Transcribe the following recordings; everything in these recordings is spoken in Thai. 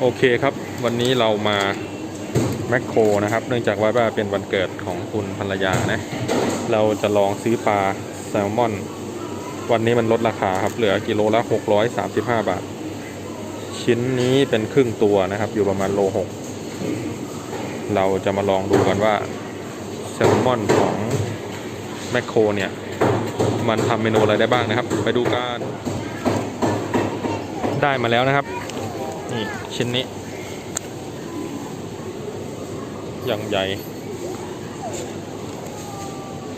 โอเคครับ วันนี้เรามาแมคโครนะครับ เนื่องจากว่าเป็นวันเกิดของคุณภรรยานะ เราจะลองซื้อปลาแซลมอน วันนี้มันลดราคาครับ เหลือกิโลละ 635 บาท ชิ้นนี้เป็นครึ่งตัวนะครับ อยู่ประมาณโลหกเราจะมาลองดูกันว่าแซลมอนของแมคโครเนี่ย มันทำเมนูอะไรได้บ้างนะครับ ไปดูกันได้มาแล้วนะครับ นี่ ชิ้นนี้ อย่างใหญ่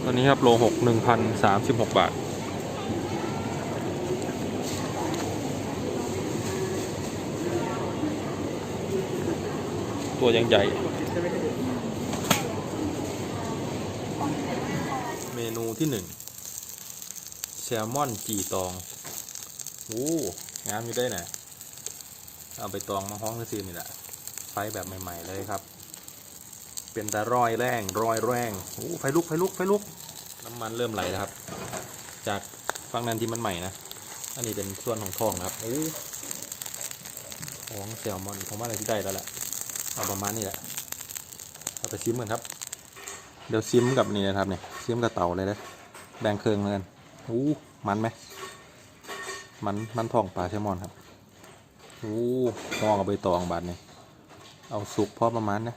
ตัวนี้ครับ โลหกหนึ่งพันสามสิบหกบาท ตัวยังใหญ่ เมนูที่หนึ่งแซลมอนจีตอง โอ้ งามอยู่ได้นะ เอาไปตองมาห้องซื้อนี่แหละไฟแบบใหม่ ๆ เลยครับ เป็นแต่รอยแรงรอยแรงโอ้ไฟลุกไฟลุกไฟลุก น้ำมันเริ่มไหลแล้วครับ จากฝั่งนั้นที่มันใหม่นะอันนี้เป็นส่วนของทองครับโอ้ของแซลมอนผมว่าอะไรที่ได้แล้วแหละเอาประมาณนี้แหละเอาไปซิมกันครับ เดี๋ยวซิมกับนี่นะครับเนี่ยซิมกับเต่าเลยนะแบ่งเครื่องเลยกันอู้มันไหมมันมันทองปลาแซลมอนครับ โอู้มองเอาไปตองบาทเนี่ยเอาสุกพอประมาณนะ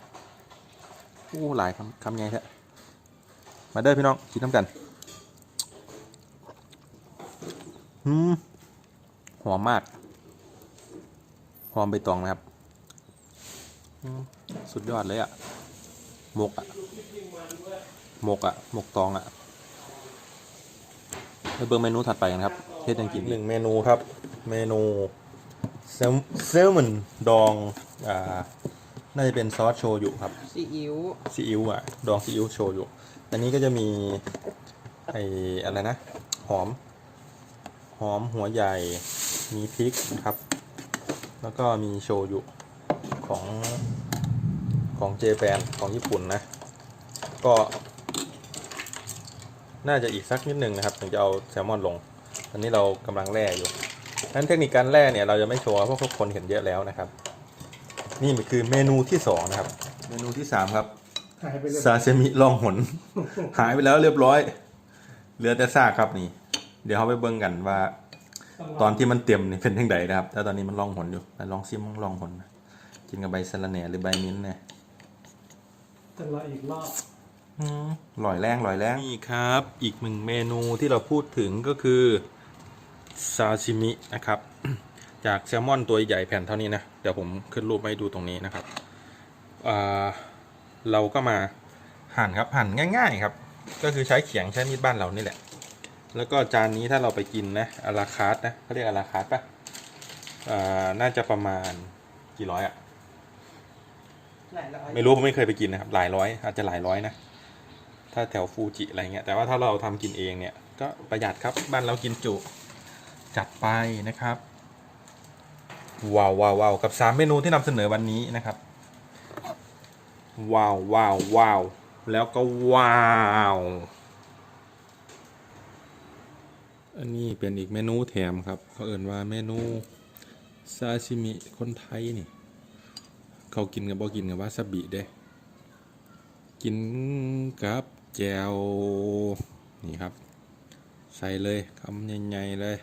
โอ้หลายคำคำใหญ่แท้มาเด้อพี่น้องกินน้ำกันอืมหอมมากหอมใบตองนะครับสุดยอดเลยอะหมกอะหมกอะหมกตองอะไปเบิ่งเมนูถัดไปกันครับเฮ็ดยังกินหนึ่งเมนูครับ เมนู แซลแซลมอนดองอ่าน่าจะเป็นซอสโชยุครับซีอิ๊วซีอิ๊วอะดองซีอิ๊วโชยุอันนี้ก็จะมีไออะไรนะ หอม หอมหัวใหญ่มีพริกครับ แล้วก็มีโชยุของของเจแปนของญี่ปุ่นนะ ก็ น่าจะอีกสักนิดหนึ่งนะครับ ถึงจะเอาแซลมอนลงอันนี้เรากำลังแล่อยู่ นั้นเทคนิคการแล่เนี่ยเราจะไม่โชว์เพราะทุกคนเห็นเยอะแล้วนะครับ นี่มันคือเมนูที่สองนะครับ เมนูที่สามครับหายไปเลยซาซิมิล่องหน หายไปแล้วเรียบร้อย เหลือแต่ซากครับนี่ เดี๋ยวเขาไปเบิ่งกันว่า ตอนที่มันเต็มนี่เป็นยังไงนะครับแต่ตอนนี้มันล่องหนอยู่แต่ลองซิมล่องหนนะกินกับใบสะระแหน่หรือใบมิ้นท์เนี่ยจะรออีกรอบอืมลอยแรงลอยแรงนี่ครับ อีกหนึ่งเมนูที่เราพูดถึงก็คือ ซาซิมินะครับ จากแซลมอนตัวใหญ่แผ่นเท่านี้นะ เดี๋ยวผมขึ้นรูปให้ดูตรงนี้นะครับอ่าเราก็มาหั่นครับหั่นง่ายๆครับ ก็คือใช้เขียงใช้มีดบ้านเรานี่แหละ แล้วก็จานนี้ถ้าเราไปกินนะอาราคาร์ทนะเขาเรียกอาราคาร์ทปะอ่าน่าจะประมาณกี่ร้อยอะหลายร้อยไม่รู้ผมไม่เคยไปกินนะครับหลายร้อย อาจจะหลายร้อยนะถ้าแถวฟูจิอะไรเงี้ยแต่ว่าถ้าเราทำกินเองเนี่ยก็ประหยัดครับบ้านเรากินจุ จัดไปนะครับว้าวว้าววาวกับสามเมนูที่นำเสนอวันนี้นะครับว้าวว้าวว้าวแล้วก็ว้าวอันนี้เป็นอีกเมนูแถมครับเขาเอ่นว่าเมนูซาชิมิคนไทยนี่ เขากินกับบ่กินกับวาซาบิเด้ กินกับแจวนี่ครับ ใส่เลยคำใหญ่ๆเลย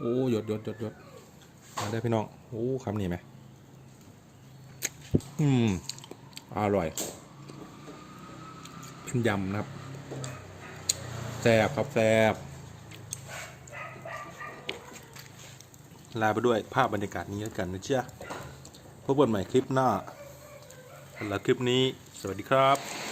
โอ้หยดหยดหยดหยดมาได้พี่น้องโอ้คำนี้ไหมอืมอร่อย เป็นยำนะครับแซ่บครับแซ่บลาไปด้วยภาพบรรยากาศนี้แล้วกันนะเจ้าพบกันใหม่คลิปหน้าสำหรับคลิปนี้ สวัสดีครับ